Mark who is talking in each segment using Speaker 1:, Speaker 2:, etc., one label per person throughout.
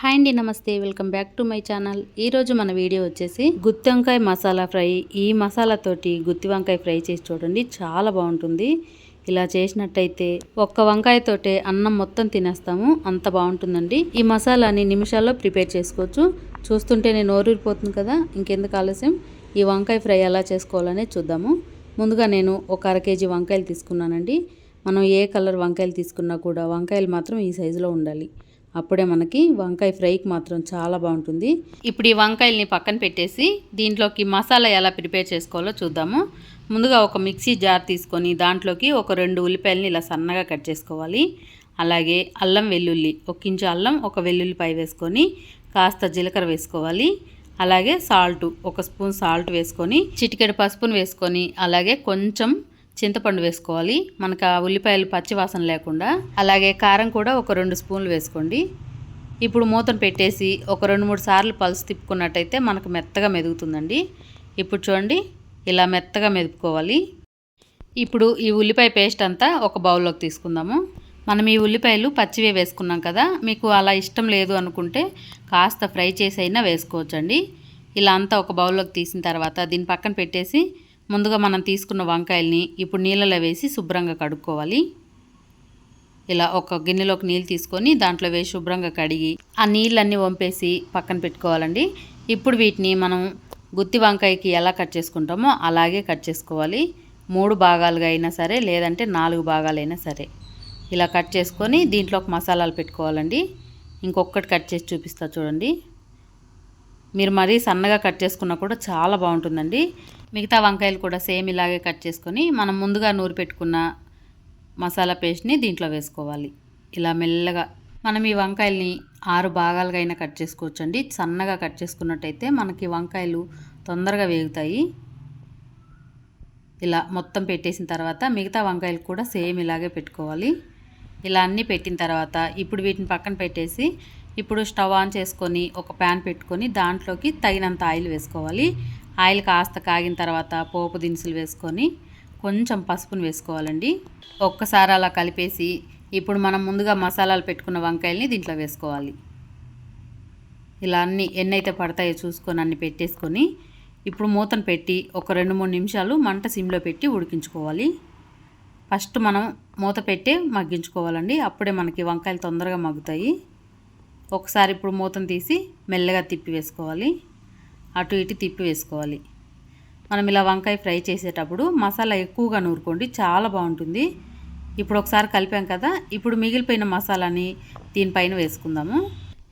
Speaker 1: Hi అండి నమస్తే. Welcome back to my channel. ఈరోజు మన వీడియో వచ్చేసి గుత్తి వంకాయ మసాలా ఫ్రై. ఈ మసాలాతోటి గుత్తి వంకాయ ఫ్రై చేసి చూడండి చాలా బాగుంటుంది. ఇలా చేసినట్టయితే ఒక్క వంకాయతోటే అన్నం మొత్తం తినేస్తాము. అంత బాగుంటుందండి. ఈ మసాలాని నిమిషాల్లో ప్రిపేర్ చేసుకోవచ్చు. చూస్తుంటే నేను ఓరిపోతుంది కదా. ఇంకెందుకు ఆలస్యం? ఈ వంకాయ ఫ్రై ఎలా చేసుకోవాలనే చూద్దాము. ముందుగా నేను ఒక అర కేజీ వంకాయలు తీసుకున్నానండి. మనం ఏ కలర్ వంకాయలు తీసుకున్నా కూడా వంకాయలు మాత్రం ఈ సైజులో ఉండాలి. అప్పుడే మనకి వంకాయ ఫ్రైకి మాత్రం చాలా బాగుంటుంది. ఇప్పుడు ఈ వంకాయల్ని పక్కన పెట్టేసి దీంట్లోకి మసాలా ఎలా ప్రిపేర్ చేసుకోవాలో చూద్దాము. ముందుగా ఒక మిక్సీ జార్ తీసుకొని దాంట్లోకి ఒక రెండు ఉల్లిపాయలని ఇలా సన్నగా కట్ చేసుకోవాలి. అలాగే అల్లం వెల్లుల్లి ఒక ఇంచు అల్లం ఒక వెల్లుల్లిపాయ వేసుకొని కాస్త జీలకర్ర వేసుకోవాలి. అలాగే సాల్ట్ ఒక స్పూన్ సాల్ట్ వేసుకొని చిటికెడు పసుపును వేసుకొని అలాగే కొంచెం చింతపండు వేసుకోవాలి. మనకు ఆ ఉల్లిపాయలు పచ్చివాసన లేకుండా. అలాగే కారం కూడా ఒక రెండు స్పూన్లు వేసుకోండి. ఇప్పుడు మూతను పెట్టేసి ఒక రెండు మూడు సార్లు పలుసు తిప్పుకున్నట్టయితే మనకు మెత్తగా మెదుగుతుందండి. ఇప్పుడు చూడండి ఇలా మెత్తగా మెదుపుకోవాలి. ఇప్పుడు ఈ ఉల్లిపాయ పేస్ట్ అంతా ఒక బౌల్లోకి తీసుకుందాము. మనం ఈ ఉల్లిపాయలు పచ్చివే వేసుకున్నాం కదా మీకు అలా ఇష్టం లేదు అనుకుంటే కాస్త ఫ్రై చేసి అయినా వేసుకోవచ్చండి. ఇలా అంతా ఒక బౌల్లోకి తీసిన తర్వాత దీని పక్కన పెట్టేసి ముందుగా మనం తీసుకున్న వంకాయల్ని ఇప్పుడు నీళ్ళలో వేసి శుభ్రంగా కడుక్కోవాలి. ఇలా ఒక గిన్నెలోకి నీళ్ళు తీసుకొని దాంట్లో వేసి శుభ్రంగా కడిగి ఆ నీళ్ళన్నీ వంపేసి పక్కన పెట్టుకోవాలండి. ఇప్పుడు వీటిని మనం గుత్తి వంకాయకి ఎలా కట్ చేసుకుంటామో అలాగే కట్ చేసుకోవాలి. మూడు భాగాలుగా అయినా సరే లేదంటే నాలుగు భాగాలైనా సరే. ఇలా కట్ చేసుకొని దీంట్లో ఒక మసాలాలు పెట్టుకోవాలండి. ఇంకొకటి కట్ చేసి చూపిస్తా చూడండి. మీరు మరీ సన్నగా కట్ చేసుకున్నా కూడా చాలా బాగుంటుందండి. మిగతా వంకాయలు కూడా సేమ్ ఇలాగే కట్ చేసుకొని మనం ముందుగా నూరి పెట్టుకున్న మసాలా పేస్ట్ని దీంట్లో వేసుకోవాలి. ఇలా మెల్లగా మనం ఈ వంకాయల్ని ఆరు భాగాలుగా అయినా కట్ చేసుకోవచ్చండి. సన్నగా కట్ చేసుకున్నట్టయితే మనకి వంకాయలు తొందరగా వేగుతాయి. ఇలా మొత్తం పెట్టేసిన తర్వాత మిగతా వంకాయలు కూడా సేమ్ ఇలాగే పెట్టుకోవాలి. ఇలా అన్నీ పెట్టిన తర్వాత ఇప్పుడు వీటిని పక్కన పెట్టేసి ఇప్పుడు స్టవ్ ఆన్ చేసుకొని ఒక ప్యాన్ పెట్టుకొని దాంట్లోకి తగినంత ఆయిల్ వేసుకోవాలి. ఆయిల్ కాస్త కాగిన తర్వాత పోపు దినుసులు వేసుకొని కొంచెం పసుపును వేసుకోవాలండి. ఒక్కసారి అలా కలిపేసి ఇప్పుడు మనం ముందుగా మసాలాలు పెట్టుకున్న వంకాయల్ని దీంట్లో వేసుకోవాలి. ఇలా అన్ని ఎన్నైతే పడతాయో చూసుకొని అన్ని పెట్టేసుకొని ఇప్పుడు మూతను పెట్టి ఒక రెండు మూడు నిమిషాలు మంట సిమ్లో పెట్టి ఉడికించుకోవాలి. ఫస్ట్ మనం మూత పెట్టి మగ్గించుకోవాలండి. అప్పుడే మనకి వంకాయలు తొందరగా మగ్గుతాయి. ఒకసారి ఇప్పుడు మూతను తీసి మెల్లగా తిప్పి వేసుకోవాలి. అటు ఇటు తిప్పి వేసుకోవాలి. మనం ఇలా వంకాయ ఫ్రై చేసేటప్పుడు మసాలా ఎక్కువగా నూరుకోండి. చాలా బాగుంటుంది. ఇప్పుడు ఒకసారి కలిపాం కదా. ఇప్పుడు మిగిలిపోయిన మసాలాని దీనిపైన వేసుకుందాము.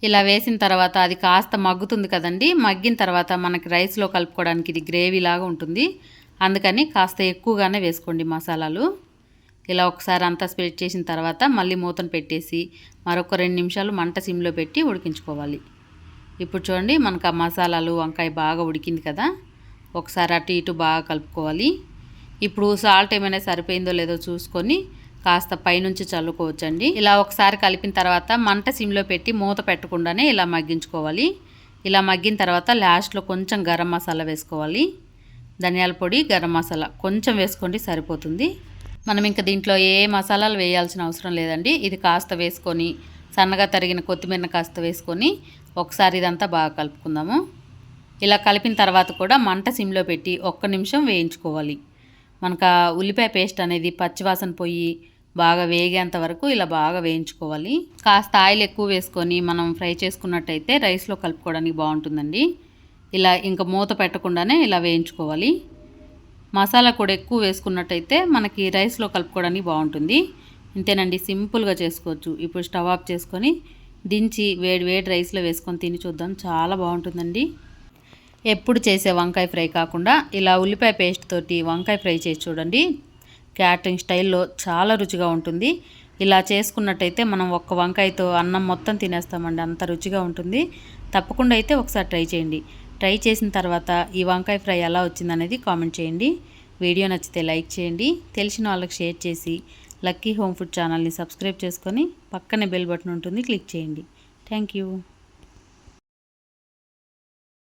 Speaker 1: ఇలా వేసిన తర్వాత అది కాస్త మగ్గుతుంది కదండి. మగ్గిన తర్వాత మనకి రైస్లో కలుపుకోవడానికి ఇది గ్రేవీ లాగా ఉంటుంది. అందుకని కాస్త ఎక్కువగానే వేసుకోండి మసాలాలు. ఇలా ఒకసారి అంతా స్ప్రెడ్ చేసిన తర్వాత మళ్ళీ మూతను పెట్టేసి మరొక రెండు నిమిషాలు మంట సిమ్లో పెట్టి ఉడికించుకోవాలి. ఇప్పుడు చూడండి మనకు ఆ మసాలాలు వంకాయ బాగా ఉడికింది కదా. ఒకసారి అటు ఇటు బాగా కలుపుకోవాలి. ఇప్పుడు సాల్ట్ ఏమైనా సరిపోయిందో లేదో చూసుకొని కాస్త పైనుంచి చల్లుకోవచ్చండి. ఇలా ఒకసారి కలిపిన తర్వాత మంట సిమ్లో పెట్టి మూత పెట్టకుండానే ఇలా మగ్గించుకోవాలి. ఇలా మగ్గిన తర్వాత లాస్ట్లో కొంచెం గరం మసాలా వేసుకోవాలి. ధనియాల పొడి గరం మసాలా కొంచెం వేసుకోండి సరిపోతుంది. మనం ఇంకా దీంట్లో ఏ మసాలాలు వేయాల్సిన అవసరం లేదండి. ఇది కాస్త వేసుకొని సన్నగా తరిగిన కొత్తిమీర కాస్త వేసుకొని ఒకసారి ఇదంతా బాగా కలుపుకుందాము. ఇలా కలిపిన తర్వాత కూడా మంట సిమ్లో పెట్టి ఒక్క నిమిషం వేయించుకోవాలి. మనకు ఉల్లిపాయ పేస్ట్ అనేది పచ్చివాసన పోయి బాగా వేగేంత వరకు ఇలా బాగా వేయించుకోవాలి. కాస్త ఆయిల్ ఎక్కువ వేసుకొని మనం ఫ్రై చేసుకున్నట్టయితే రైస్లో కలుపుకోవడానికి బాగుంటుందండి. ఇలా ఇంకా మూత పెట్టకుండానే ఇలా వేయించుకోవాలి. మసాలా కూడా ఎక్కువ వేసుకున్నట్టయితే మనకి రైస్లో కలుపుకోవడానికి బాగుంటుంది. ఇంతేనండి సింపుల్గా చేసుకోవచ్చు. ఇప్పుడు స్టవ్ ఆఫ్ చేసుకొని దించి వేడి వేడి రైస్లో వేసుకొని తిని చూద్దాం. చాలా బాగుంటుందండి. ఎప్పుడు చేసే వంకాయ ఫ్రై కాకుండా ఇలా ఉల్లిపాయ పేస్ట్ తోటి వంకాయ ఫ్రై చేసి చూడండి. క్యాటరింగ్ స్టైల్లో చాలా రుచిగా ఉంటుంది. ఇలా చేసుకున్నట్టయితే మనం ఒక్క వంకాయతో అన్నం మొత్తం తినేస్తామండి. అంత రుచిగా ఉంటుంది. తప్పకుండా అయితే ఒకసారి ట్రై చేయండి. ట్రై చేసిన తర్వాత ఈ వంకాయ ఫ్రై ఎలా వచ్చిందనేది కామెంట్ చేయండి. వీడియో నచ్చితే లైక్ చేయండి. తెలిసిన వాళ్ళకి షేర్ చేసి లక్కీ హోమ్ ఫుడ్ ఛానల్ని సబ్స్క్రైబ్ చేసుకొని పక్కనే బెల్ బటన్ ఉంటుంది క్లిక్ చేయండి. Thank you.